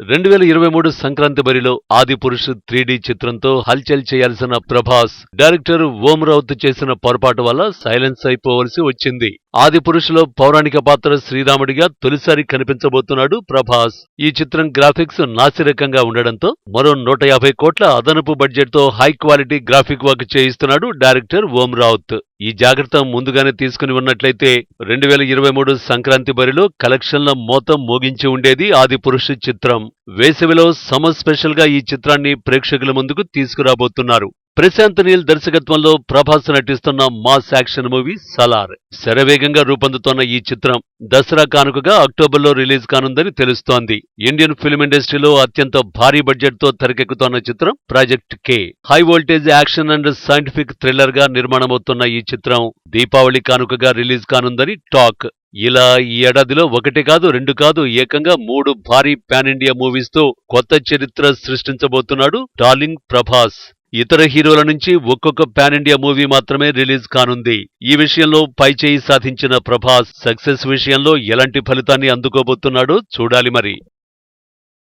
రెండు వేల ఇరవై మూడు సంక్రాంతి బరిలో ఆది పురుష్ త్రీడీ చిత్రంతో హల్చల్ చేయాల్సిన ప్రభాస్ డైరెక్టర్ ఓం రౌత్ చేసిన పొరపాటు వల్ల సైలెన్స్ అయిపోవలసి వచ్చింది. ఆది పురుషులో పౌరాణిక పాత్ర శ్రీరాముడిగా తొలిసారి కనిపించబోతున్నాడు ప్రభాస్. ఈ చిత్రం గ్రాఫిక్స్ నాసిరకంగా ఉండడంతో మరో నూట యాభై కోట్ల అదనపు బడ్జెట్తో హై క్వాలిటీ గ్రాఫిక్ వర్క్ చేయిస్తున్నాడు డైరెక్టర్ ఓం రావుత్. ఈ జాగ్రత్త ముందుగానే తీసుకుని ఉన్నట్లయితే రెండు వేల ఇరవై మూడు సంక్రాంతి బరిలో కలెక్షన్ల మోతం మోగించి ఉండేది ఆది పురుషు చిత్రం. వేసవిలో సమ్మర్ స్పెషల్గా ఈ చిత్రాన్ని ప్రేక్షకుల ముందుకు తీసుకురాబోతున్నారు. ప్రశాంత్ నీల్ దర్శకత్వంలో ప్రభాస్ నటిస్తున్న మాస్ యాక్షన్ మూవీ సలార్. శరవేగంగా రూపొందుతోన్న ఈ చిత్రం దసరా కానుకగా అక్టోబర్లో రిలీజ్ కానుందని తెలుస్తోంది. ఇండియన్ ఫిల్మ్ ఇండస్ట్రీలో అత్యంత భారీ బడ్జెట్తో తెరకెక్కుతోన్న చిత్రం project K. High voltage action and scientific థ్రిల్లర్గా నిర్మాణమవుతున్న ఈ చిత్రం దీపావళి కానుకగా రిలీజ్ కానుందని టాక్. ఇలా ఈ ఏడాదిలో ఒకటి కాదు రెండు కాదు ఏకంగా మూడు భారీ పాన్ ఇండియా మూవీస్తో కొత్త చరిత్ర సృష్టించబోతున్నాడు డార్లింగ్ ప్రభాస్. ఇతర హీరోల నుంచి ఒక్కొక్క పాన్ ఇండియా మూవీ మాత్రమే రిలీజ్ కానుంది. ఈ విషయంలో పైచేయి సాధించిన ప్రభాస్ సక్సెస్ విషయంలో ఎలాంటి ఫలితాన్ని అందుకోబోతున్నాడో చూడాలి మరి.